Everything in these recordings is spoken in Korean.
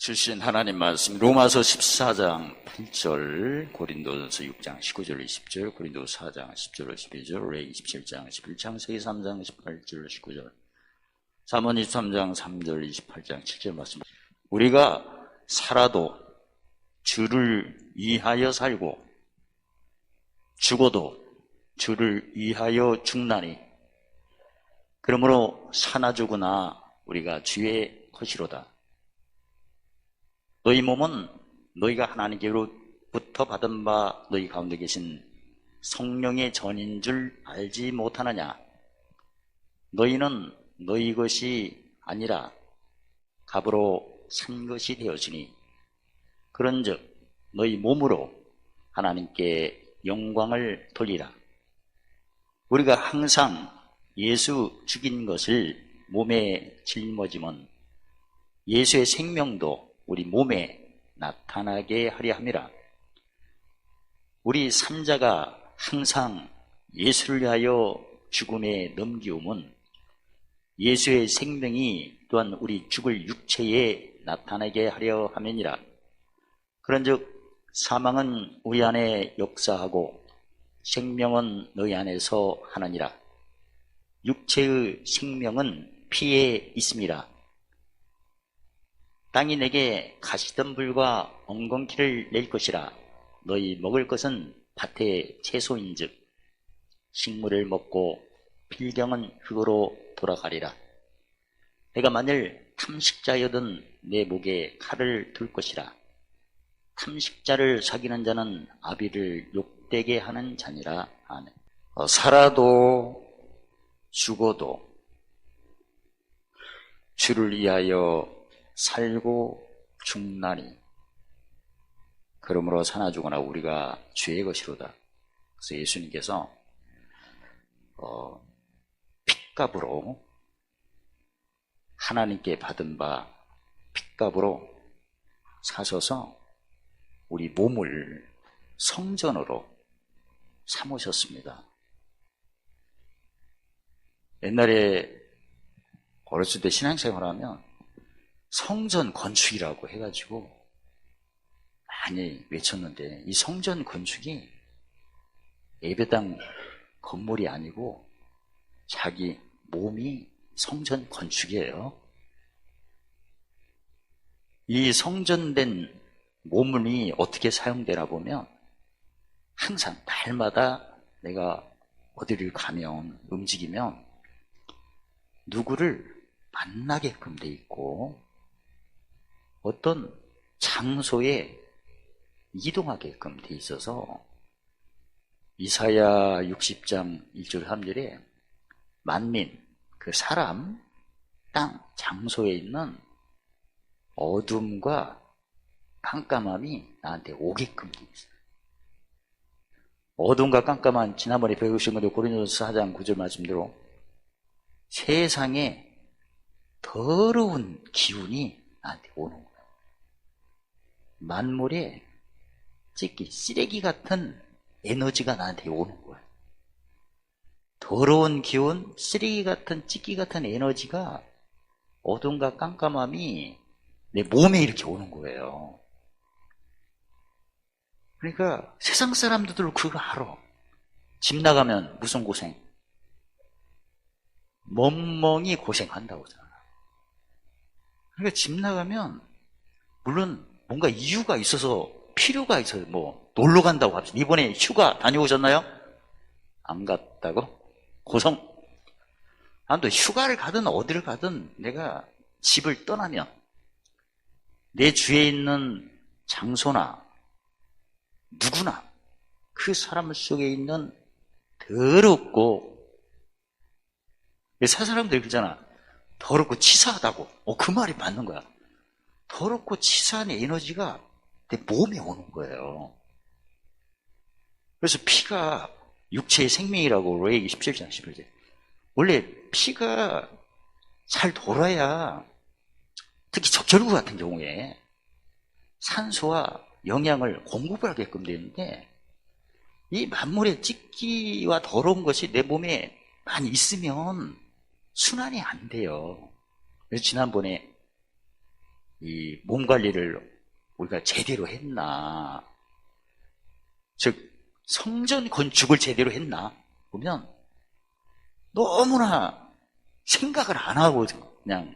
주신 하나님 말씀 로마서 14장 8절 고린도서 6장 19절 20절 고린도서 4장 10절 12절 레이 27장 11장 세기 3장 18절 19절 사문 23장 3절 28장 7절 말씀. 우리가 살아도 주를 위하여 살고 죽어도 주를 위하여 죽나니 그러므로 사나 죽으나 우리가 주의 것이로다 너희 몸은 너희가 하나님께로부터 받은 바 너희 가운데 계신 성령의 전인 줄 알지 못하느냐? 너희는 너희 것이 아니라 값으로 산 것이 되었으니 그런즉 너희 몸으로 하나님께 영광을 돌리라. 우리가 항상 예수 죽인 것을 몸에 짊어지면 예수의 생명도 우리 몸에 나타나게 하려 함이라. 우리 삼자가 항상 예수를 위하여 죽음에 넘기움은 예수의 생명이 또한 우리 죽을 육체에 나타나게 하려 함이니라. 그런즉 사망은 우리 안에 역사하고 생명은 너희 안에서 하느니라. 육체의 생명은 피에 있습니다. 땅이 내게 가시덤불과 엉겅퀴를 낼 것이라. 너희 먹을 것은 밭의 채소인즉 식물을 먹고 필경은 흙으로 돌아가리라. 내가 만일 탐식자여든 내 목에 칼을 둘 것이라. 탐식자를 사귀는 자는 아비를 욕되게 하는 자니라. 하네 어, 살아도 죽어도 주를 위하여 살고 죽나니 그러므로 사나 죽거나 우리가 죄의 것이로다. 그래서 예수님께서 어, 핏값으로 하나님께 받은 바 핏값으로 사셔서 우리 몸을 성전으로 삼으셨습니다. 옛날에 어렸을 때 신앙생활하면 성전 건축이라고 해가지고 많이 외쳤는데 이 성전 건축이 예배당 건물이 아니고 자기 몸이 성전 건축이에요. 이 성전된 몸이 어떻게 사용되나 보면 항상 날마다 내가 어디를 가면 움직이면 누구를 만나게끔 돼 있고 어떤 장소에 이동하게끔 돼 있어서 이사야 60장 1절 3절에 만민, 그 사람, 땅, 장소에 있는 어둠과 깜깜함이 나한테 오게끔 돼 있어요. 어둠과 깜깜한 지난번에 배우신 건데 고린도서 4장 9절 말씀대로 세상에 더러운 기운이 나한테 오는 거예요. 만물에 찌기, 쓰레기 같은 에너지가 나한테 오는 거야. 더러운 기운, 쓰레기 같은 찌기 같은 에너지가 어둠과 깜깜함이 내 몸에 이렇게 오는 거예요. 그러니까 세상 사람들도 그거 알아. 집 나가면 무슨 고생? 멍멍이 고생한다고 하잖아. 그러니까 집 나가면 물론 뭔가 이유가 있어서 필요가 있어요. 뭐 놀러 간다고 합시다. 이번에 휴가 다녀오셨나요? 안 갔다고? 고성? 난또 휴가를 가든 어디를 가든 내가 집을 떠나면 내 주위에 있는 장소나 누구나 그 사람 속에 있는 더럽고 사 사람들이 그러잖아. 더럽고 치사하다고. 어, 그 말이 맞는 거야. 더럽고 치사한 에너지가 내 몸에 오는 거예요. 그래서 피가 육체의 생명이라고 로에기 17장 11절. 원래 피가 잘 돌아야 특히 적절구 같은 경우에 산소와 영양을 공급을 하게끔 되는데 이 만물의 찢기와 더러운 것이 내 몸에 많이 있으면 순환이 안 돼요. 그래서 지난번에 이 몸 관리를 우리가 제대로 했나? 즉, 성전 건축을 제대로 했나? 보면 너무나 생각을 안 하고 그냥,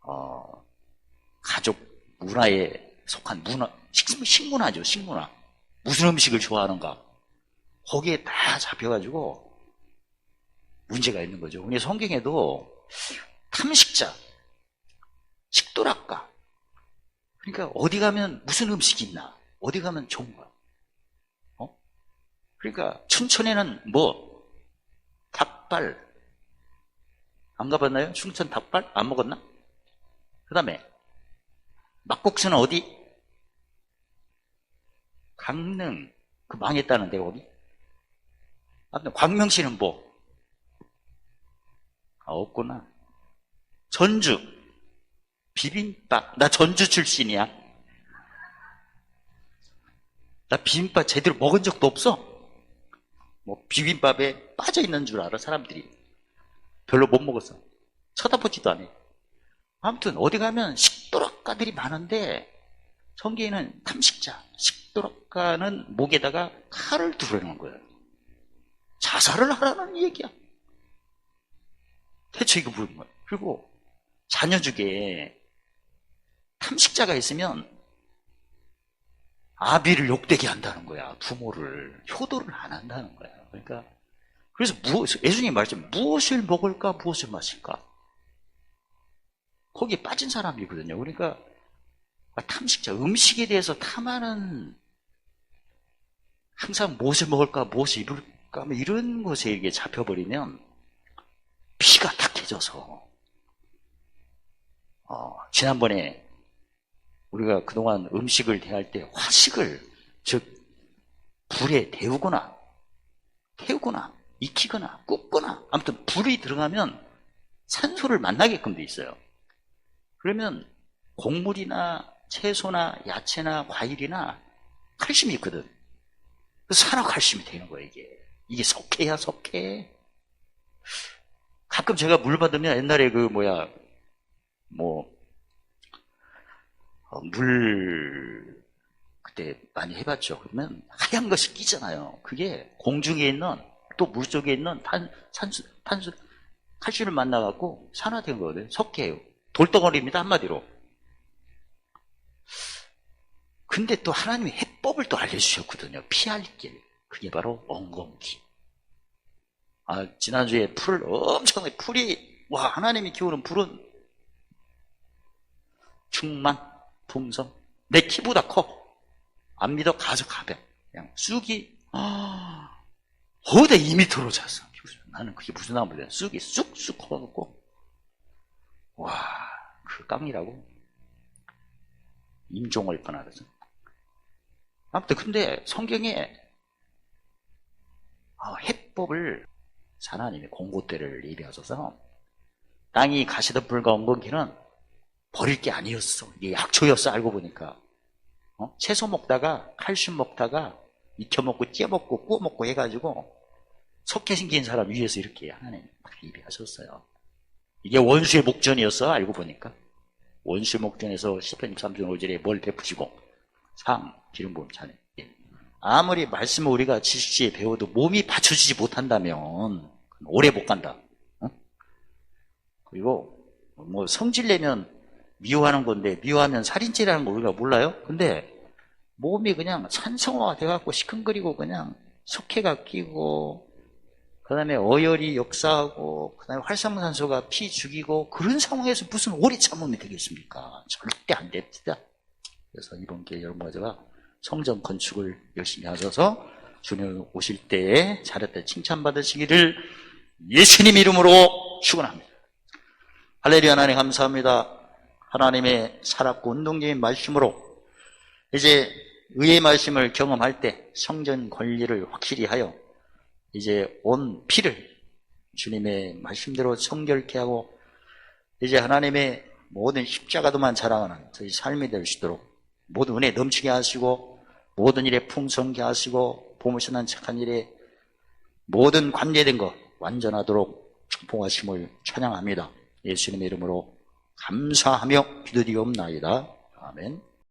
어, 가족 문화에 속한 문화, 식, 식문화죠, 식문화. 무슨 음식을 좋아하는가. 거기에 다 잡혀가지고 문제가 있는 거죠. 근데 성경에도 탐식자, 식도락가. 그러니까 어디 가면 무슨 음식이 있나? 어디 가면 좋은 거야. 어? 그러니까 춘천에는 뭐 닭발 안 가봤나요? 춘천 닭발 안 먹었나? 그 다음에 막국수는 어디? 강릉 그 망했다는데 거기? 아무튼 광명시는 뭐? 아, 없구나. 전주 비빔밥 나 전주 출신이야. 나 비빔밥 제대로 먹은 적도 없어. 뭐 비빔밥에 빠져 있는 줄 알아 사람들이. 별로 못 먹었어. 쳐다보지도 않아. 아무튼 어디 가면 식도락가들이 많은데 성경에는 탐식자, 식도락가는 목에다가 칼을 두르는 거예요. 자살을 하라는 얘기야. 대체 이거 뭐야? 그리고 자녀 중에 탐식자가 있으면 아비를 욕되게 한다는 거야. 부모를 효도를 안 한다는 거야. 그러니까 그래서 무엇 예수님 말씀 무엇을 먹을까 무엇을 마실까 거기에 빠진 사람이거든요. 그러니까 탐식자 음식에 대해서 탐하는 항상 무엇을 먹을까 무엇을 입을까 뭐 이런 것에 이게 잡혀버리면 피가 탁해져서 어, 지난번에 우리가 그동안 음식을 대할 때 화식을 즉 불에 데우거나 태우거나 익히거나 굽거나 아무튼 불이 들어가면 산소를 만나게끔 돼 있어요. 그러면 곡물이나 채소나 야채나 과일이나 칼슘이 있거든. 그래서 산화 칼슘이 되는 거예요, 이게. 이게 석회야, 석회. 가끔 제가 물 받으면 옛날에 그 뭐야, 뭐, 어, 물, 그때 많이 해봤죠. 그러면 하얀 것이 끼잖아요. 그게 공중에 있는 또 물 속에 있는 탄, 산수, 탄수, 칼슘을 만나갖고 산화된 거거든요. 석회예요. 돌덩어리입니다, 한마디로. 근데 또 하나님이 해법을 또 알려주셨거든요. 피할 길. 그게 바로 엉겅퀴. 아, 지난주에 풀을 엄청나게 풀이, 와, 하나님이 키우는 풀은 충만, 풍성. 내 키보다 커. 안 믿어 가서 가벼. 그냥 쑥이, 아, 거대 2미터로 잤어. 나는 그게 무슨 나무래. 쑥이 쑥쑥 커갖고. 와, 그 깡이라고. 임종을 뻔하거든. 아무튼 근데 성경에 아, 해법을 하나님이 공고대를 예비하셔서 땅이 가시던 불과 엉겅퀴는 버릴 게 아니었어. 이게 약초였어 알고 보니까. 어? 채소 먹다가 칼슘 먹다가 익혀 먹고 찌어 먹고 구워 먹고 해가지고 석회 생긴 사람 위에서 이렇게 하나님 예비하셨어요. 이게 원수의 목전이었어 알고 보니까. 원수의 목전에서 10편 23편 5절에 뭘 베푸시고 상, 기름 부음 차네. 예. 아무리 말씀을 우리가 지식지에 배워도 몸이 받쳐주지 못한다면 오래 못 간다. 어? 그리고 뭐 성질 내면 미워하는 건데 미워하면 살인죄라는 거 우리가 몰라요? 근데 몸이 그냥 산성화가 돼갖고 시큰거리고 그냥 석회가 끼고 그 다음에 어혈이 역사하고 그 다음에 활성산소가 피 죽이고 그런 상황에서 무슨 오래 참음이 되겠습니까? 절대 안 됩니다. 그래서 이번 기회에 여러분 가져가 성전 건축을 열심히 하셔서 주님 오실 때에 잘했다 칭찬받으시기를 예수님 이름으로 축원합니다. 할렐루야 하나님 감사합니다. 하나님의 살았고 운동적인 말씀으로 이제 의의 말씀을 경험할 때 성전 권리를 확실히 하여 이제 온 피를 주님의 말씀대로 성결케 하고 이제 하나님의 모든 십자가도만 자랑하는 저희 삶이 될 수 있도록 모든 은혜 넘치게 하시고 모든 일에 풍성케 하시고 보무선한 착한 일에 모든 관계된 것 완전하도록 축복하심을 찬양합니다. 예수님의 이름으로 감사하며 기도드리옵나이다. 아멘.